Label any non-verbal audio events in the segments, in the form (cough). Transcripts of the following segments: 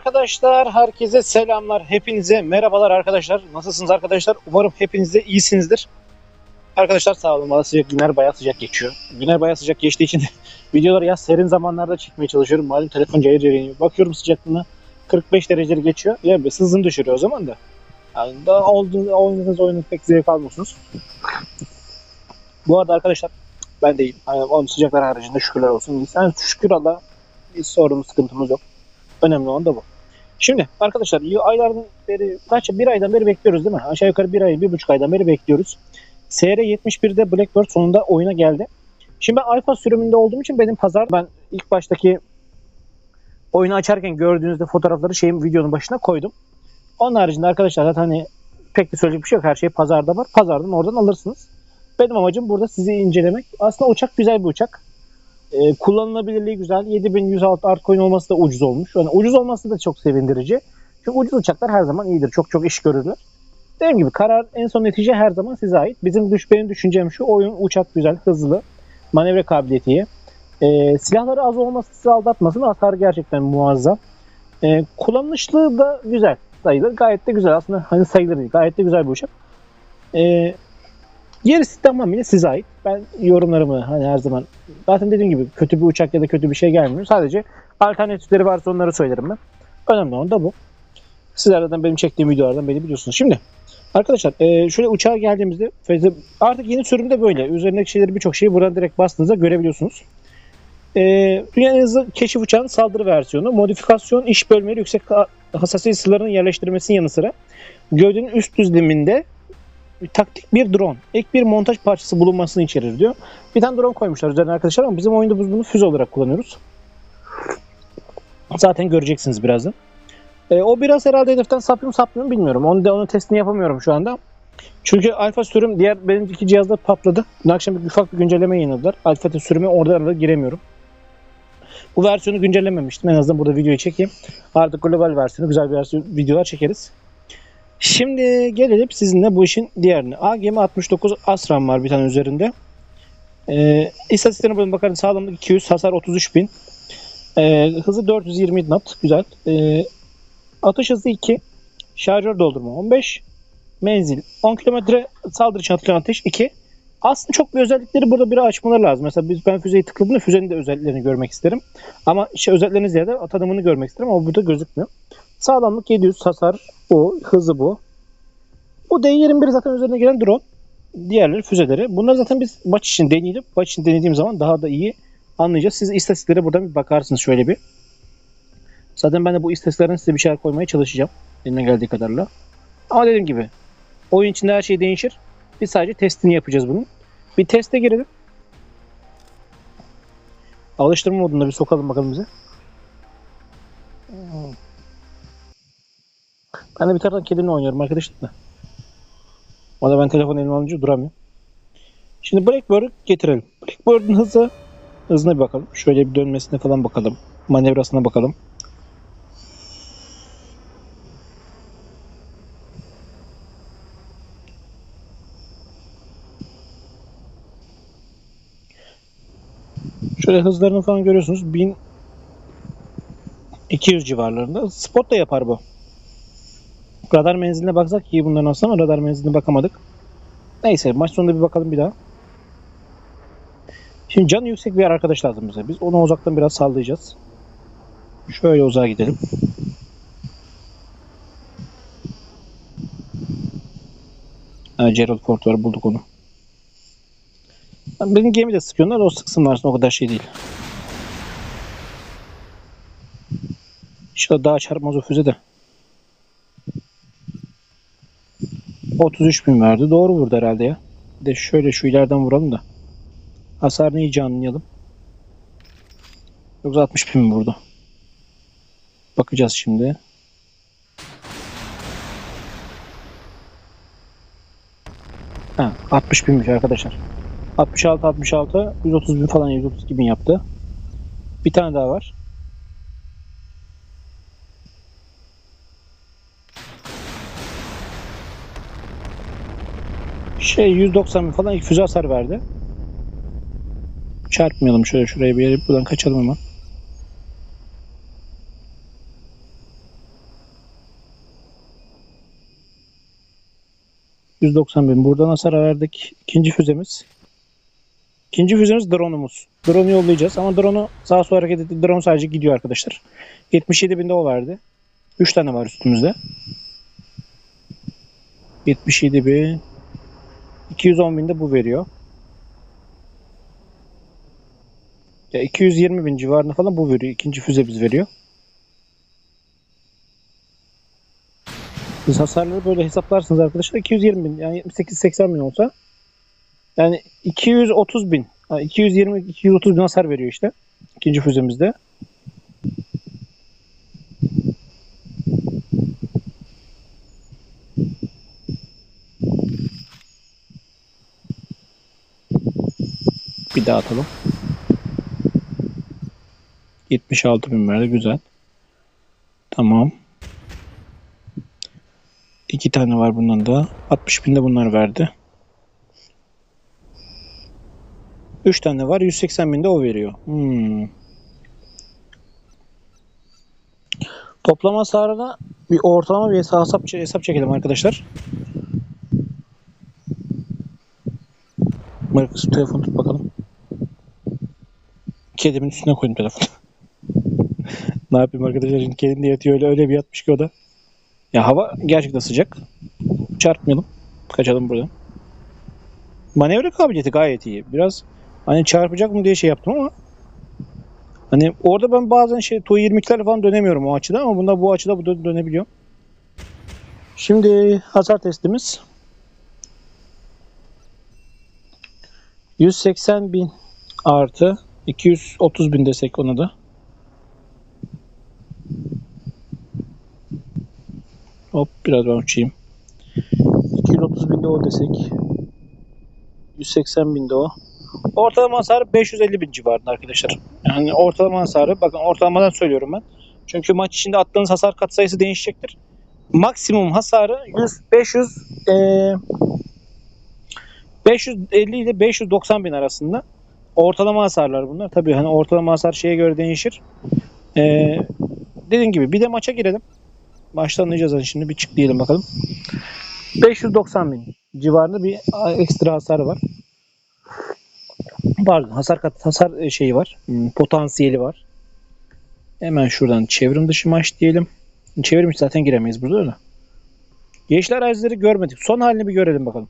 arkadaşlar, herkese selamlar. Hepinize merhabalar arkadaşlar. Nasılsınız arkadaşlar? Umarım hepiniz de iyisinizdir. Arkadaşlar sağ olun. Valla sıcak günler bayağı sıcak geçiyor. Günler bayağı sıcak geçtiği için (laughs) videoları yaz serin zamanlarda çekmeye çalışıyorum. Malum telefon cayır cayır yanıyor. Bakıyorum sıcaklığına 45 dereceleri geçiyor. Ya bir hızını düşürüyor o zaman da. Yani daha oynadığınız oyunu pek zevk almıyorsunuz. Bu arada arkadaşlar ben de iyiyim. Yani oğlum sıcaklar haricinde şükürler olsun. Yani şükür Allah bir sorunumuz sıkıntımız yok. Önemli olan da bu. Şimdi arkadaşlar aylardan beri kaç bir aydan beri bekliyoruz değil mi? Aşağı yukarı bir ay, bir buçuk aydan beri bekliyoruz. SR71'de Blackbird sonunda oyuna geldi. Şimdi ben alfa sürümünde olduğum için benim pazar ben ilk baştaki oyunu açarken gördüğünüzde fotoğrafları şeyin videonun başına koydum. Onun haricinde arkadaşlar zaten hani pek de söyleyecek bir şey yok. Her şey pazarda var. Pazardan oradan alırsınız. Benim amacım burada sizi incelemek. Aslında uçak güzel bir uçak. Ee, kullanılabilirliği güzel. 7106 Artcoin olması da ucuz olmuş. Yani ucuz olması da çok sevindirici. Çünkü ucuz uçaklar her zaman iyidir. Çok çok iş görürler. Dediğim gibi karar en son netice her zaman size ait. Bizim düş benim düşüncem şu oyun uçak güzel, hızlı, manevra kabiliyeti iyi. Ee, silahları az olması sizi aldatmasın. Hasar gerçekten muazzam. Ee, kullanışlı da güzel sayılır. Gayet de güzel. Aslında hani sayılır değil. Gayet de güzel bir uçak. Ee, gerisi tamamıyla size ait. Ben yorumlarımı hani her zaman zaten dediğim gibi kötü bir uçak ya da kötü bir şey gelmiyor. Sadece alternatifleri varsa onları söylerim ben. Önemli olan da bu. Sizler zaten benim çektiğim videolardan beni biliyorsunuz. Şimdi arkadaşlar e, şöyle uçağa geldiğimizde artık yeni sürümde böyle. Üzerindeki şeyleri birçok şeyi buradan direkt bastığınızda görebiliyorsunuz. E, dünyanın en hızlı keşif uçağının saldırı versiyonu. Modifikasyon, iş bölmeleri, yüksek ha- hassasiyet sınırlarının yerleştirilmesinin yanı sıra gövdenin üst düzleminde taktik bir drone. Ek bir montaj parçası bulunmasını içerir diyor. Bir tane drone koymuşlar üzerine arkadaşlar ama bizim oyunda biz bunu füze olarak kullanıyoruz. Zaten göreceksiniz birazdan. E, o biraz herhalde hedeften sapıyor mu sapmıyor mu bilmiyorum. Onu da onun testini yapamıyorum şu anda. Çünkü alfa sürüm diğer benim iki cihazda patladı. Dün akşam bir ufak bir güncelleme yayınladılar. Alfa sürümü oradan da giremiyorum. Bu versiyonu güncellememiştim. En azından burada videoyu çekeyim. Artık global versiyonu güzel bir versiyon, videolar çekeriz. Şimdi gelelim sizinle bu işin diğerine. AGM69 Asram var bir tane üzerinde. Ee, istatistiklerine bakın bakalım sağlamlık 200, hasar 33.000. Ee, hızı 420 knot. Güzel. Ee, atış hızı 2. Şarjör doldurma 15. Menzil 10 kilometre. Saldırı için atılan ateş 2. Aslında çok bir özellikleri burada bir açmaları lazım. Mesela biz ben füzeyi tıkladığımda füzenin de özelliklerini görmek isterim. Ama şey özelliklerini ziyade tanımını görmek isterim ama burada gözükmüyor. Sağlamlık 700, hasar bu, hızı bu. Bu D21 zaten üzerine gelen drone. Diğerleri füzeleri. Bunlar zaten biz maç için deneyelim. Maç için denediğim zaman daha da iyi anlayacağız. Siz istatistiklere buradan bir bakarsınız şöyle bir. Zaten ben de bu istatistiklerden size bir şeyler koymaya çalışacağım. Elimden geldiği kadarıyla. Ama dediğim gibi oyun içinde her şey değişir. Biz sadece testini yapacağız bunun. Bir teste girelim. Alıştırma modunda bir sokalım bakalım bize. Ben de bir taraftan kedimle oynuyorum arkadaşlar da. O da ben telefon elime alınca duramıyorum. Şimdi Blackbird'ı getirelim. Blackbird'ın hızı hızına bir bakalım. Şöyle bir dönmesine falan bakalım. Manevrasına bakalım. Şöyle hızlarını falan görüyorsunuz. 1200 civarlarında. Spot da yapar bu. Radar menziline baksak iyi bunların aslında ama radar menziline bakamadık. Neyse maç sonunda bir bakalım bir daha. Şimdi canı yüksek bir arkadaş lazım bize. Biz onu uzaktan biraz sallayacağız. Şöyle uzağa gidelim. Ha, Gerald Ford var bulduk onu. Benim gemi de sıkıyorlar o sıksınlar o kadar şey değil. İnşallah daha çarpmaz o füze de. 33 bin verdi. Doğru vurdu herhalde ya. Bir de şöyle şu ileriden vuralım da. Hasarını iyice anlayalım. Yoksa 60 bin vurdu? Bakacağız şimdi. Ha, 60 binmiş arkadaşlar. 66 66 130 bin falan 132 bin yaptı. Bir tane daha var. şey 190 bin falan füze hasar verdi. Çarpmayalım şöyle şuraya bir yere buradan kaçalım hemen. %90 bin. Buradan hasar verdik. İkinci füzemiz. İkinci füzemiz drone'umuz. Drone'u yollayacağız ama drone'u sağa sola hareket etti. Drone sadece gidiyor arkadaşlar. 77 binde o verdi. 3 tane var üstümüzde. 77 bin. 210 binde bu veriyor. Ya 220 bin civarında falan bu veriyor. İkinci füze biz veriyor. Siz hasarları böyle hesaplarsınız arkadaşlar. 220 bin yani 78-80 bin olsa yani 230 bin 220-230 bin hasar veriyor işte. ikinci füzemizde. Daha atalım. 76 bin verdi. Güzel. Tamam. İki tane var bundan da. 60 bin de bunlar verdi. 3 tane var. 180 bin de o veriyor. Hmm. Toplam hasarına bir ortalama bir hesap, hesap çekelim arkadaşlar. Marcus telefonu tut. Kedimin üstüne koydum telefonu. (laughs) ne yapayım arkadaşlar şimdi kedim de yatıyor öyle öyle bir yatmış ki o da. Ya hava gerçekten sıcak. Çarpmayalım. Kaçalım buradan. Manevra kabiliyeti gayet iyi. Biraz hani çarpacak mı diye şey yaptım ama hani orada ben bazen şey Tu 22'ler falan dönemiyorum o açıda ama bunda bu açıda bu dö- dönebiliyor. Şimdi hasar testimiz 180 bin artı 230 bin desek ona da. Hop biraz ben uçayım. 230 binde o desek. 180 binde o. Ortalama hasarı 550 bin civarında arkadaşlar. Yani ortalama hasarı bakın ortalamadan söylüyorum ben. Çünkü maç içinde attığınız hasar katsayısı değişecektir. Maksimum hasarı 100 500 eee 550 ile 590 bin arasında. Ortalama hasarlar bunlar. Tabii hani ortalama hasar şeye göre değişir. Ee, dediğim gibi bir de maça girelim. Maçta anlayacağız hani şimdi bir çık diyelim bakalım. 590 bin civarında bir ekstra hasar var. Pardon hasar kat hasar şeyi var. Hmm, Potansiyeli var. Hemen şuradan çevrim dışı maç diyelim. Çevrim içi zaten giremeyiz burada da. Yeşil arazileri görmedik. Son halini bir görelim bakalım.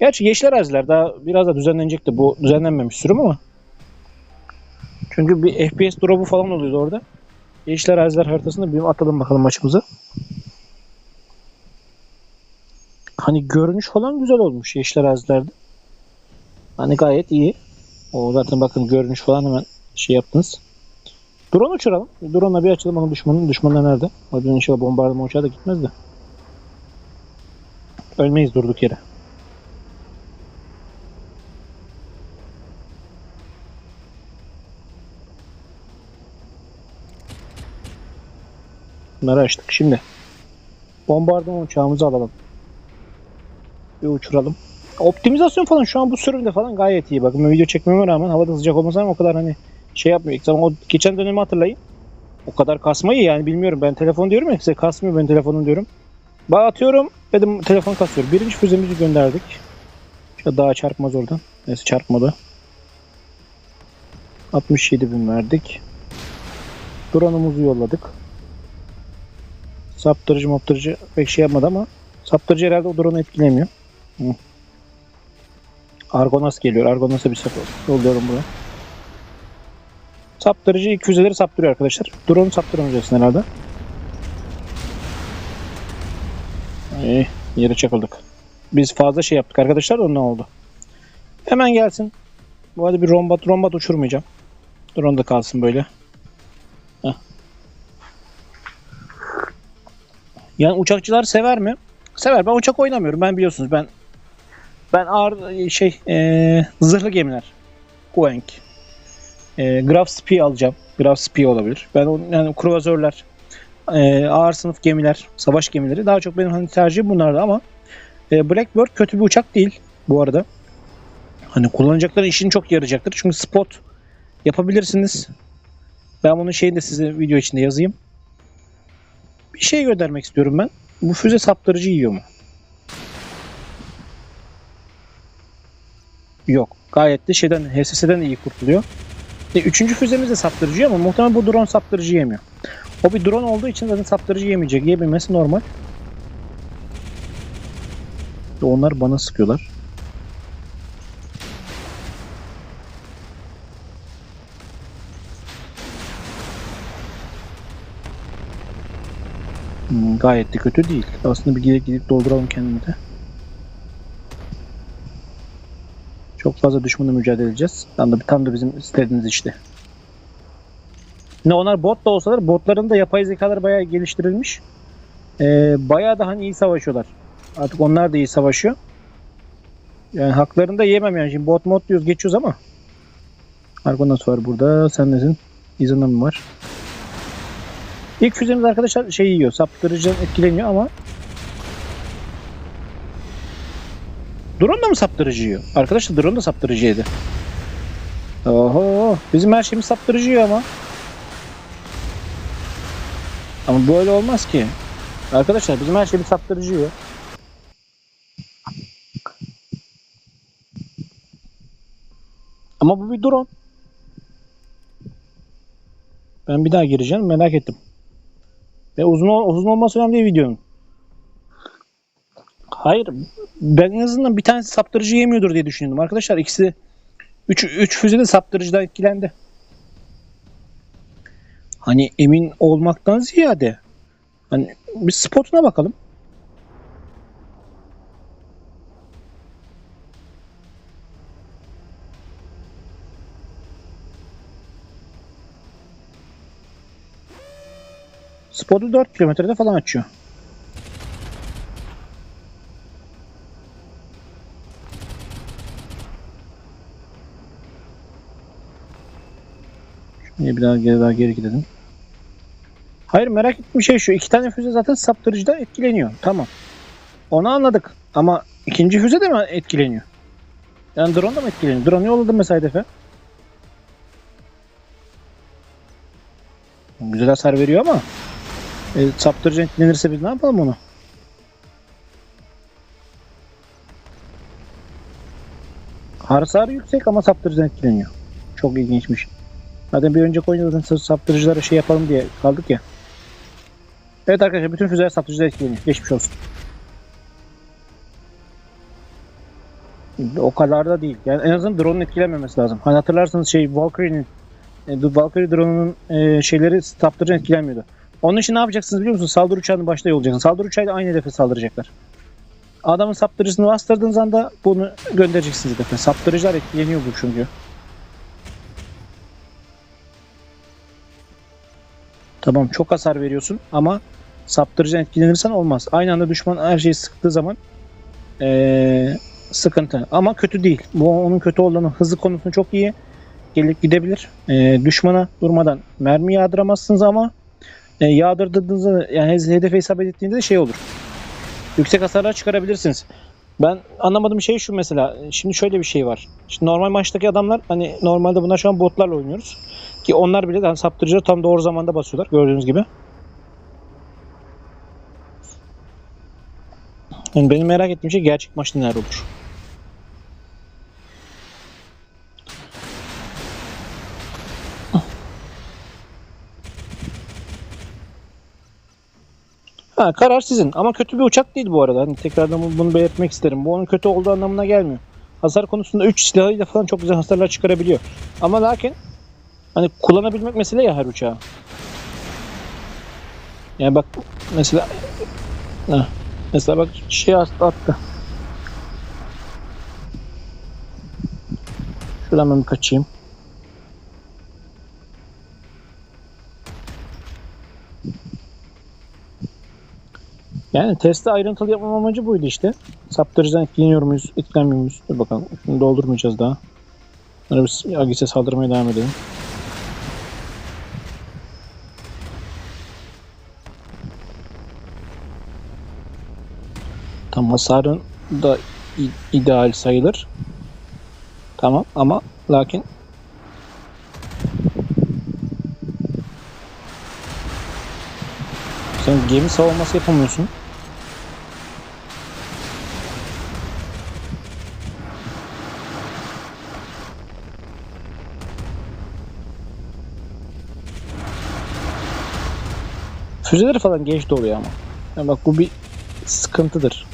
Gerçi yeşil araziler daha biraz da düzenlenecekti. Bu düzenlenmemiş sürüm ama. Çünkü bir FPS drop'u falan oluyordu orada. Yeşil araziler haritasında bir atalım bakalım maçımızı. Hani görünüş falan güzel olmuş yeşil arazilerde. Hani gayet iyi. O zaten bakın görünüş falan hemen şey yaptınız. Drone uçuralım. Drone'la bir açalım bakalım düşmanın. Düşmanlar nerede? Hadi inşallah bombardıman uçağı da gitmez de. Ölmeyiz durduk yere. Bunları açtık. Şimdi bombardıman uçağımızı alalım. Bir uçuralım. Optimizasyon falan şu an bu sürümde falan gayet iyi. Bakın ben video çekmeme rağmen havada sıcak olmasına rağmen o kadar hani şey yapmıyor. Zaman o geçen dönemi hatırlayın. O kadar kasmayı yani bilmiyorum. Ben telefon diyorum ya size kasmıyor ben telefonum diyorum. Bağ atıyorum dedim telefon kasıyor. Birinci füzemizi gönderdik. Şöyle daha çarpmaz oradan. Neyse çarpmadı. 67 bin verdik. Drone'umuzu yolladık. Saptırıcı moptırıcı pek şey yapmadı ama saptırıcı herhalde o drone'u etkilemiyor. Hı. Argonas geliyor. Argonas'a bir sefer yolluyorum buraya. Saptırıcı ilk füzeleri saptırıyor arkadaşlar. Drone'u saptıramayacaksın herhalde. İyi, yere çakıldık. Biz fazla şey yaptık arkadaşlar da ne oldu? Hemen gelsin. Bu arada bir rombat rombat uçurmayacağım. Drone da kalsın böyle. Yani uçakçılar sever mi? Sever. Ben uçak oynamıyorum. Ben biliyorsunuz ben ben ağır şey e, zırhlı gemiler. Guenk. E, Graf Spee alacağım. Graf Spee olabilir. Ben o- yani kruvazörler, e, ağır sınıf gemiler, savaş gemileri daha çok benim hani tercihim bunlardı ama e, Blackbird kötü bir uçak değil bu arada. Hani kullanacakları işin çok yarayacaktır. Çünkü spot yapabilirsiniz. Ben bunun şeyini de size video içinde yazayım bir şey göndermek istiyorum ben. Bu füze saptırıcı yiyor mu? Yok. Gayet de şeyden HSS'den iyi kurtuluyor. E, üçüncü füzemiz de saptırıcı ama muhtemelen bu drone saptırıcı yemiyor. O bir drone olduğu için zaten saptırıcı yemeyecek. Yememesi normal. Onlar bana sıkıyorlar. Gayet de kötü değil. Aslında bir gidip gidip dolduralım kendimizi. Çok fazla düşmanla mücadele edeceğiz. Tam da, tam da bizim istediğimiz işte. Ne onlar bot da olsalar botların da yapay zekaları bayağı geliştirilmiş. Ee, bayağı da hani iyi savaşıyorlar. Artık onlar da iyi savaşıyor. Yani haklarını da yemem yani. Şimdi bot mod diyoruz geçiyoruz ama. Argonas var burada. Sen nesin? İzan'a mı var? İlk füzemiz arkadaşlar şey yiyor. Saptırıcıdan etkileniyor ama Drone da mı saptırıcı yiyor? Arkadaşlar drone da saptırıcı yedi. Oho, bizim her şeyimiz saptırıcı yiyor ama. Ama böyle olmaz ki. Arkadaşlar bizim her şeyimiz saptırıcı yiyor. Ama bu bir drone. Ben bir daha gireceğim merak ettim. Ve uzun uzun olması önemli değil videonun. Hayır. Ben en azından bir tanesi saptırıcı yemiyordur diye düşünüyordum. Arkadaşlar ikisi 3 3 füze de saptırıcıdan etkilendi. Hani emin olmaktan ziyade hani bir spotuna bakalım. Spotu 4 kilometrede falan açıyor. Niye bir daha geri daha geri gidelim. Hayır merak ettiğim şey şu. iki tane füze zaten saptırıcıdan etkileniyor. Tamam. Onu anladık. Ama ikinci füze de mi etkileniyor? Yani drone da mı etkileniyor? Drone yolladım mesela hedefe. Güzel hasar veriyor ama e, saptırıcı etkilenirse biz ne yapalım onu? Hasarı yüksek ama saptırıcıdan etkileniyor. Çok ilginçmiş. Zaten bir önceki oyunda saptırıcılara şey yapalım diye kaldık ya. Evet arkadaşlar bütün füzeler saptırıcıda etkileniyor. Geçmiş olsun. O kadar da değil. Yani en azından drone'un etkilenmemesi lazım. Hani hatırlarsanız şey Valkyrie'nin e, Valkyrie drone'unun e, şeyleri saptırıcıdan etkilenmiyordu. Onun için ne yapacaksınız biliyor musunuz? Saldırı uçağının başta yollayacaksınız. Saldırı uçağıyla aynı hedefe saldıracaklar. Adamın saptırıcısını bastırdığınız anda bunu göndereceksiniz hedefe. Saptırıcılar etkileniyor bu çünkü. Tamam çok hasar veriyorsun ama saptırıcı etkilenirsen olmaz. Aynı anda düşman her şeyi sıktığı zaman ee, sıkıntı. Ama kötü değil. Bu onun kötü olduğunu hızlı konusunda çok iyi. Gelip gidebilir. Ee, düşmana durmadan mermi yağdıramazsınız ama e, yağdırdığınızda yani hedefe isabet ettiğinde şey olur. Yüksek hasarlar çıkarabilirsiniz. Ben anlamadığım şey şu mesela. Şimdi şöyle bir şey var. Şimdi normal maçtaki adamlar hani normalde bunlar şu an botlarla oynuyoruz. Ki onlar bile hani saptırıcıları tam doğru zamanda basıyorlar gördüğünüz gibi. Yani benim merak ettiğim şey gerçek maçta neler olur. Ha, karar sizin ama kötü bir uçak değil bu arada. Hani tekrardan bunu- belirtmek isterim. Bu onun kötü olduğu anlamına gelmiyor. Hasar konusunda 3 silahıyla falan çok güzel hasarlar çıkarabiliyor. Ama lakin hani kullanabilmek mesele ya her uçağı. Yani bak mesela Heh, mesela bak şey attı. Şuradan ben kaçayım. Yani testi ayrıntılı yapmam amacı buydu işte. Saptırıcıdan etkileniyor muyuz, etkilenmiyor muyuz? Dur bakalım. Şunu doldurmayacağız daha. Sonra biz Agis'e saldırmaya devam edelim. Tam hasarın da ideal sayılır. Tamam ama lakin Sen gemi savunması yapamıyorsun. Füzeleri falan geç doluyor ama. Yani bak bu bir sıkıntıdır.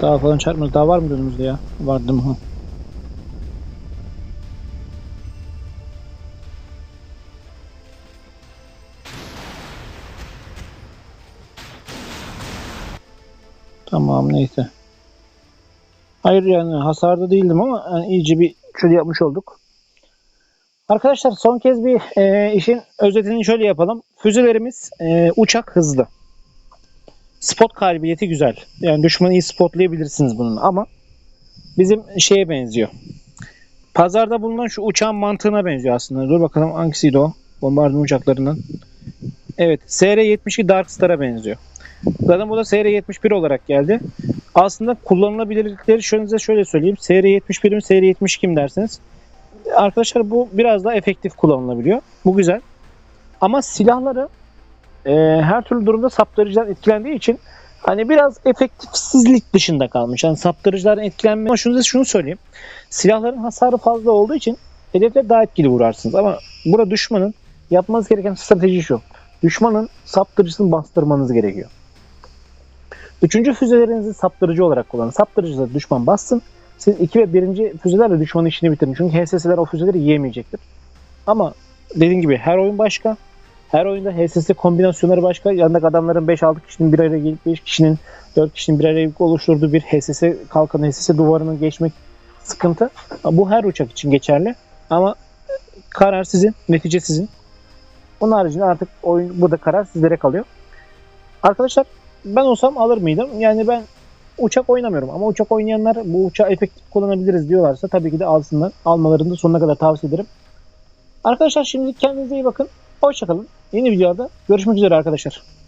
Daha falan çarpmadı. Daha var mı önümüzde ya? Vardı mı? Tamam neyse. Hayır yani hasarda değildim ama yani iyice bir şöyle yapmış olduk. Arkadaşlar son kez bir e, işin özetini şöyle yapalım. Füzelerimiz e, uçak hızlı. Spot kabiliyeti güzel. Yani düşmanı iyi spotlayabilirsiniz bunun ama bizim şeye benziyor. Pazarda bulunan şu uçağın mantığına benziyor aslında. Dur bakalım hangisiydi o? Bombardıman uçaklarından. Evet, SR-72 Dark Star'a benziyor. Zaten bu da SR-71 olarak geldi. Aslında kullanılabilirlikleri şöyle şöyle söyleyeyim. SR-71 mi SR-72 mi derseniz. Arkadaşlar bu biraz daha efektif kullanılabiliyor. Bu güzel. Ama silahları e, her türlü durumda saptırıcıdan etkilendiği için hani biraz efektifsizlik dışında kalmış. Yani saptırıcılardan etkilenme. Ama şunu, şunu söyleyeyim. Silahların hasarı fazla olduğu için hedefler daha etkili vurarsınız. Ama burada düşmanın yapmanız gereken strateji şu. Düşmanın saptırıcısını bastırmanız gerekiyor. Üçüncü füzelerinizi saptırıcı olarak kullanın. Saptırıcıda düşman bassın. Siz iki ve birinci füzelerle düşmanın işini bitirin. Çünkü HSS'ler o füzeleri yiyemeyecektir. Ama dediğim gibi her oyun başka. Her oyunda HSS kombinasyonları başka. Yanındaki adamların 5-6 kişinin bir araya gelip 5 kişinin 4 kişinin bir araya oluşturduğu bir HSS kalkanı, HSS duvarını geçmek sıkıntı. Bu her uçak için geçerli. Ama karar sizin, netice sizin. Onun haricinde artık oyun burada karar sizlere kalıyor. Arkadaşlar ben olsam alır mıydım? Yani ben uçak oynamıyorum ama uçak oynayanlar bu uçağı efektif kullanabiliriz diyorlarsa tabii ki de alsınlar. Almalarını da sonuna kadar tavsiye ederim. Arkadaşlar şimdi kendinize iyi bakın. Hoşçakalın. Yeni videoda görüşmek üzere arkadaşlar.